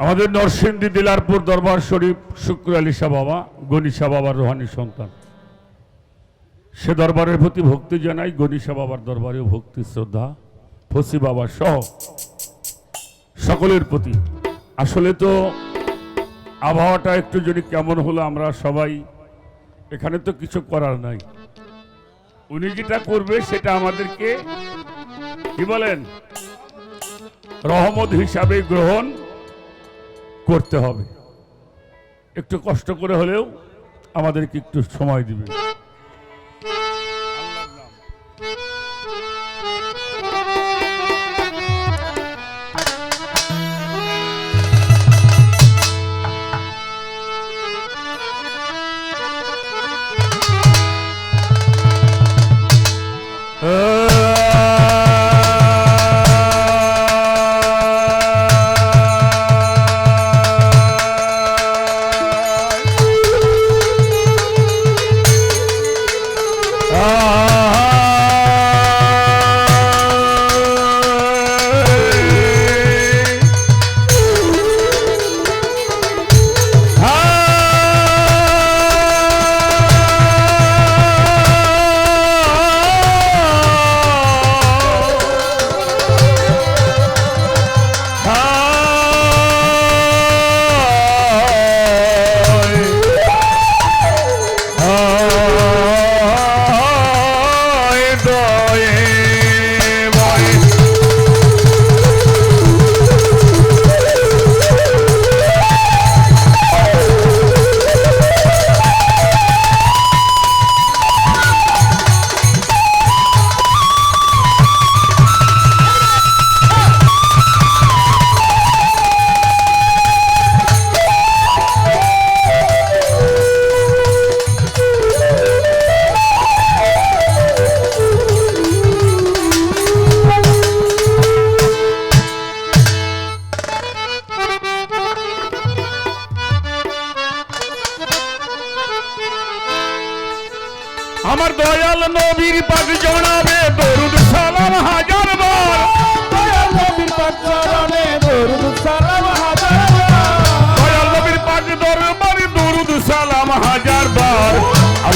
আমাদের নরসিংদী দিলারপুর দরবার শরীফ, শুক্র আলী শাহ বাবা গনিশা বাবার রোহানি সন্তান। সে দরবারের প্রতি ভক্তি জানাই গনিশা বাবার দরবারেও ভক্তি, শ্রদ্ধা, ফসি বাবা সহ সকলের প্রতি। আসলে তো আবহাওয়াটা একটু যদি কেমন হলো, আমরা সবাই এখানে তো কিছু করার নাই। উনি যেটা করবে সেটা আমাদেরকে কি বলেন? রহমত হিসাবে গ্রহণ করতে হবে। একটু কষ্ট করে হলেও আমাদেরকে একটু সময় দিবে।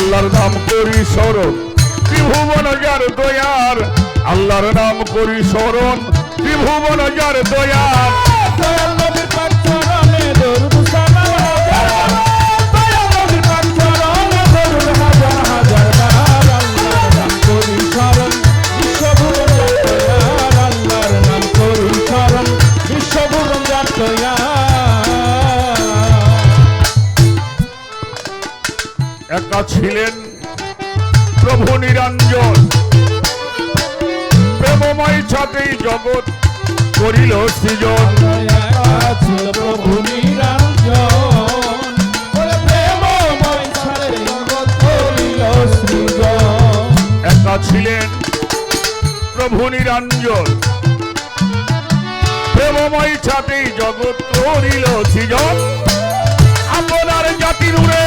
আল্লাহর নাম করি স্মরণ। ত্রিভুবন যার দয়ার আল্লাহর নাম করি স্মরণ। ত্রিভুবন যার দয়ার একা ছিলেন প্রভু নিরঞ্জন। প্রেমময় ছাতেই জগৎ করিল সৃজন প্রভু ছাড়ে জগৎ করিল সৃজন। একা ছিলেন প্রভু নিরঞ্জন। প্রেমময় ছাতেই জগৎ করিল সৃজন। আপনার জাতির উড়ে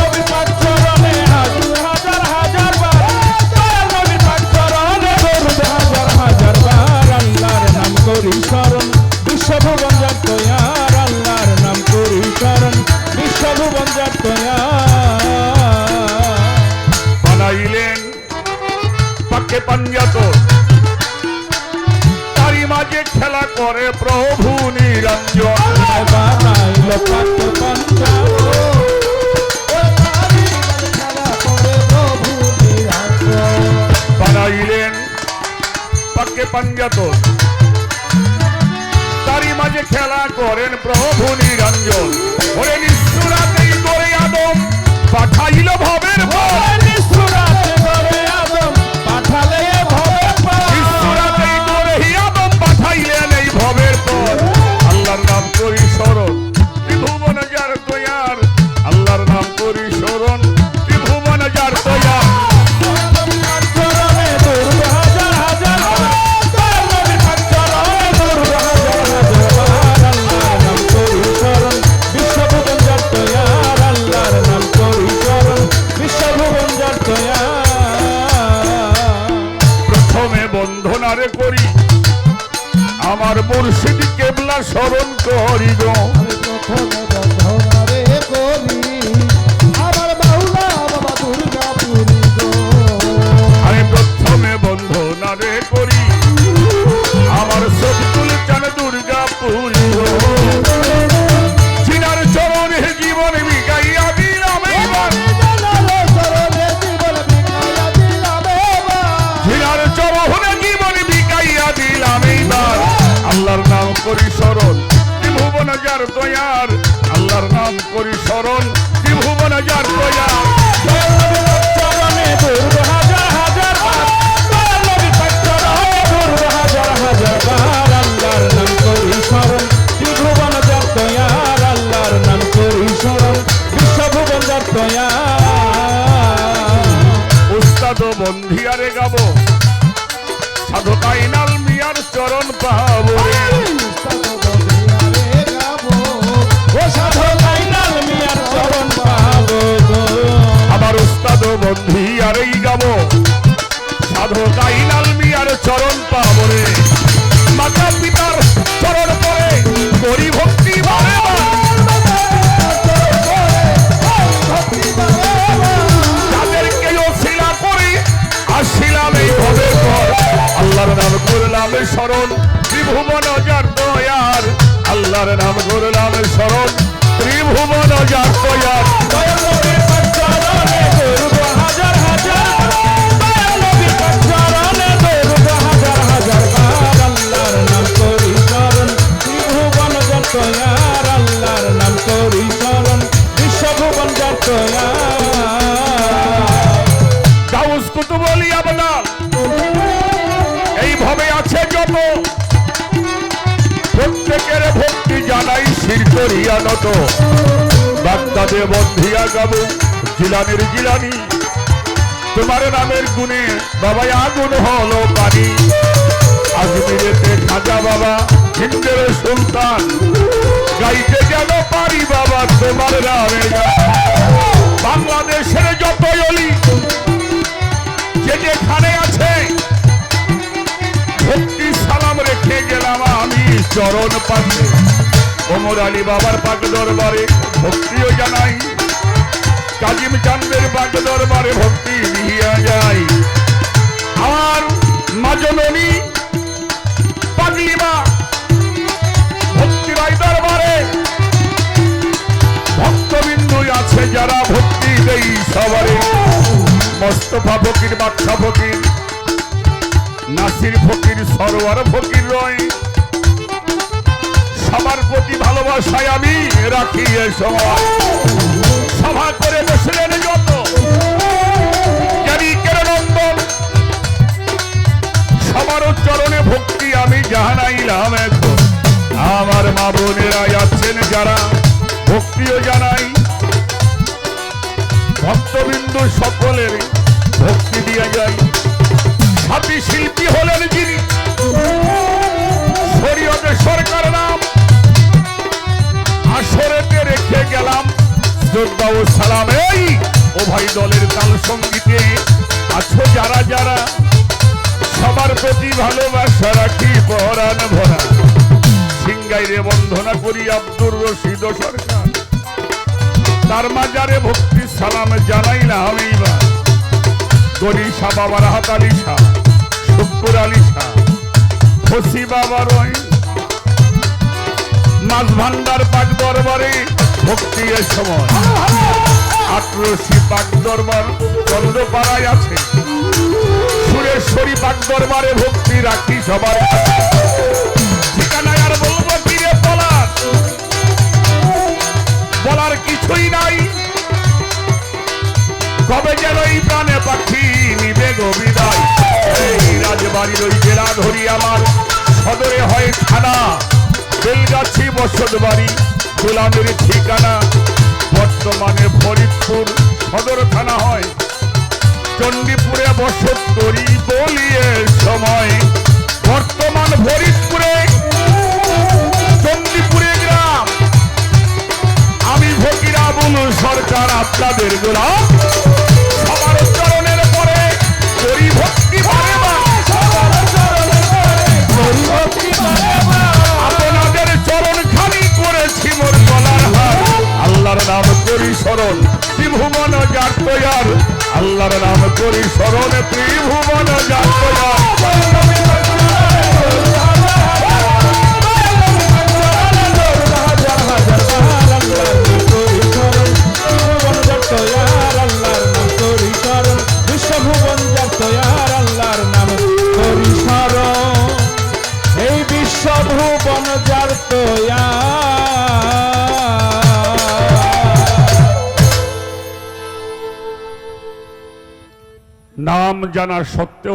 পাঞ্জাত। তারই মাঝে খেলা করে প্রভু নিরঞ্জন। তারি বানাইলেন পাকে পাঞ্জাত। তারই মাঝে খেলা করেন প্রভু নিরঞ্জন। ওরে নিঃসুরাতেই করে আদম পাঠাইল ভবের ভয় নিষ্ঠুরাতে মুর্শিদ কেবলা স্মরণ করি যার দয়ার আল্লাহর নাম করি স্মরণ ত্রিভুবন যার দয়ার হাজার হাজার বন্ধিয়ারে গাব। উস্তাদ বন্ধিয়ারেই গাব। সাধকাইনাল মিয়ার চরণ পাবো রে মাতা পিতার চরণ পরে করি ভক্তি বারে বার। যাদেরকে অশিলা করি আসিলাম এই ভবে পর। আল্লাহর নাম করলাম স্মরণ ত্রিভুবন যার দয়ার। আল্লাহর নাম করলাম স্মরণ ত্রিভুবন যার দয়ার। কুতুব বলি আপনার। এইভাবে আছে যত। প্রত্যেকের ভক্তি জানাই শির নত বাগদাদে বন্ধিয়া গাবু জিলানির জিলানি। তোমার নামের গুণে বাবা আগুন হলো পানি। আজমিরেতে খাজা বাবা, হিন্দের সুলতান। গাইতে যেন পারি বাবা তোমার নামে বাংলাদেশের যত অলি চরণ পাশে। ওমর আলী বাবার পাক দরবারে ভক্তিও জানাই। কাজিম চান্দের পাক দরবারে ভক্তি দিয়া যাই। আমার মাজননী পাগলিমা ভক্তি রায় দরবারে। ভক্তবিন্দু আছে যারা ভক্তি দেই সবারে। মোস্তফা ফকির বাদশা ফকির, নাসির ফকির, সরোয়ার ফকির রয় সবার প্রতি ভালোবাসায় আমি রাখি এ সময়। সভা করে বসলেন যত। সবার চরণে ভক্তি আমি জানাইলাম এখন আমার মা বোনেরা যাচ্ছেন যারা ভক্তিও জানাই। ভক্তবিন্দু সকলের শিল্পী হলেন যিনি। শরীয়তে সরকার নাম। আসরেতে রেখে গেলাম। যোদ্ধা ও সালাম, এই, ও ভাই দলের তাল সঙ্গীতে আছো যারা যারা। সবার প্রতি ভালোবাসা রাখি, পরাণ ভরা। সিংগাইরে বন্ধনা করি আব্দুর রশিদ সরকার। তার মাজারে ভক্তি সালাম জানাইলাম এইবার। গরিষা বাবার হাত শুক্কুর আলী শাহ। ফসি মাছ ভান্ডার পাক দরবারে ভক্তি এর সময়। আটরশি পাক দরবার চন্দ্রপাড়ায় আছে। সুরেশ্বরী পাক দরবারে ভক্তি রাখি সবার ঠিকানায় আর বলব কি রে বলার বলার কিছুই নাই। কবে যেন এই প্রাণে পাখি নিবে গো বিদায়। এই রাজবাড়ির ওই জেলা ধরি আমার। সদরে হয় থানা, বেলগাছি বসত বাড়ি ঠিকানা, বর্তমানে ফরিদপুর। থানা হয় চণ্ডীপুরে বসত করি সময়। বর্তমান ফরিদপুরে, চণ্ডীপুরে গ্রাম। আমি ফকিরা বলু সরকার, আপনাদের গোলাম। আল্লাহর নাম করি স্মরণ ত্রিভুবন জানা সত্ত্বেও